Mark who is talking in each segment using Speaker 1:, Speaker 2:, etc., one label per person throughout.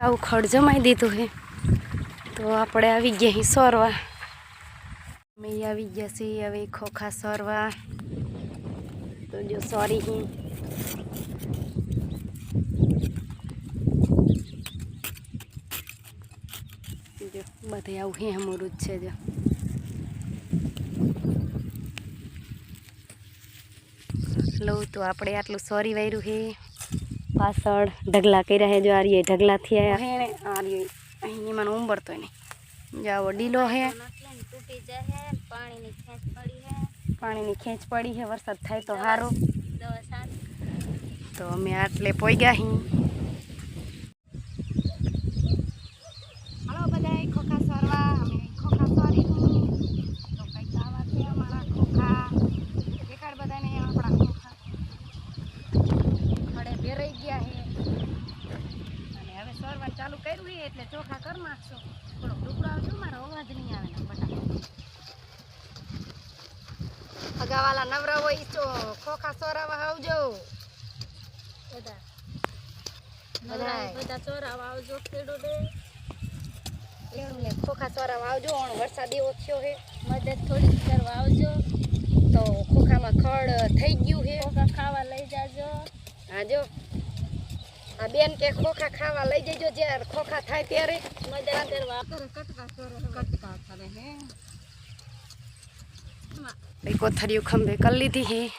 Speaker 1: આવું ખડ જમાઈ દીધું હે. તો આપણે આવી ગયા અહીં સોરવા. અમે આવી ગયા છીએ હવે ખોખા સોરવા. તો જો સોરી હી. જો, બધે આવું હે હમરું જ છે જો. લઉં તો આપણે આટલું સોરી વાયરું હે. પાછળ ઢગલા કર્યા હે જો આ રીએ ઢગલા થયા હે ને આ રીએ અહીં મને ઉંબરતો નહીં. જો આવો ડીલો હે
Speaker 2: તૂટી જાય પાણીની ખેંચ પડી હે
Speaker 1: પાણીની ખેંચ પડી છે. વરસાદ થાય તો સારું
Speaker 2: દવા સાત
Speaker 1: તો અમે આટલે પોઈ હી. હાલો બધા ખોખા સરવા. અમે ખોખા સોરી તો કંઈક આવા છે અમારા ખોખા દેખાડ બધાને આપણા ખોખા ખડે ભેરાઈ ગયા છે અને હવે ચાલુ એટલે ચોખા કરી નાખશો થોડો આવજો મારો અવાજ નહીં આવે ને બટા અગાવાલા નવરા હોય તો ખોખા સોરાવા આવજો.
Speaker 2: બધા. બધા ચોરાવા આવજો ખેડૂતે.
Speaker 1: ખેડૂને ખોખા સોરાવા આવજો વરસાદ એવો થયો હે
Speaker 2: મદદ થોડી કરવા આવજો.
Speaker 1: તો ખોખામાં ખડ થઈ ગયું છે.
Speaker 2: ખોખા ખાવા લઈ જાજો.
Speaker 1: હા જો. બેન કે ખોખા ખાવા લઈ જજો જ્યારે ખોખા થાય ત્યારે.
Speaker 2: મજા કરવા
Speaker 1: કટકા હે કોથળીઓ ખંભે કરી લીધી હે.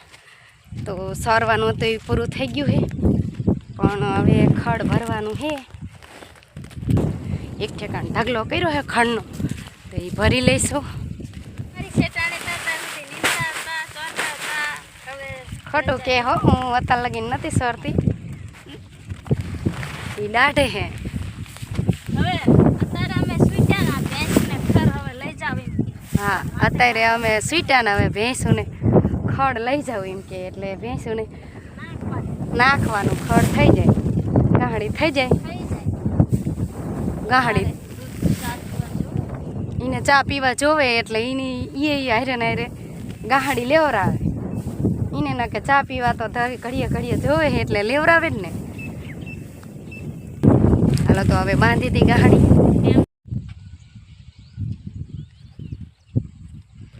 Speaker 1: તો સરવાનું તો પૂરું થઈ ગયું હે. પણ હવે ખડ ભરવાનું છે એક ઠેકાણ ઢગલો કર્યો હે ખડનો. તો એ ભરી લઈશું. ખોટું કે હો, હું અત્યાર લગીને નથી સરતી. એ દાઢે હે.
Speaker 2: હવે અત્યારે અમે સ્વીટાના ભેંસને ઘર હવે લઈ જાવ એમ
Speaker 1: હા અત્યારે અમે સ્વીટાને હવે ભેંસોને ખડ લઈ જાવ એમ કે એટલે ભેંસુને
Speaker 2: નાખવાનું.
Speaker 1: ખડ થઈ જાય. ગાહડી થઈ જાય?
Speaker 2: થઈ જાય.
Speaker 1: ગાહડી. એને ચા પીવા જોવે. એટલે એની એ હારે ને હારે ગાહડી લેવરાવે. એને ના કે ચા પીવા તો ઘડીએ ઘડીએ જોવે એટલે લેવરાવે જ ને. હાલો તો હવે બાંધી હતી ગાડી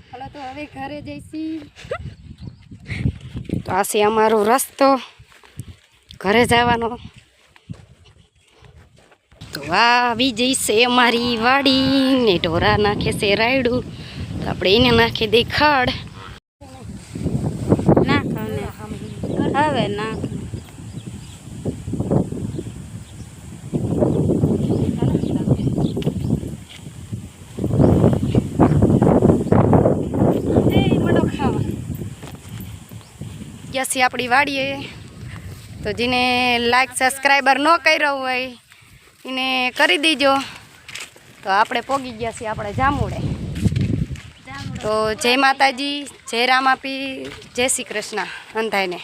Speaker 1: હાલો તો હવે ઘરે જઈશી. તો આ છે અમારો રસ્તો. ઘરે જવાનો. તો આ બીજી છે અમારી વાડી. ને ઢોરા નાખે છે રાયડું. તો આપણે એને નાખી દઈ ખડ.
Speaker 2: નાખ હવે. હવે નાખ
Speaker 1: ગયા છીએ આપણી વાડીએ. તો જેને લાઈક સબસ્ક્રાઈબર ન કર્યો હોય, એને કરી દેજો. તો આપણે પોગી ગયા છીએ આપણે
Speaker 2: જામુડે.
Speaker 1: તો જય માતાજી, જય રામાપી, જય શ્રી કૃષ્ણ. અંધાઈને.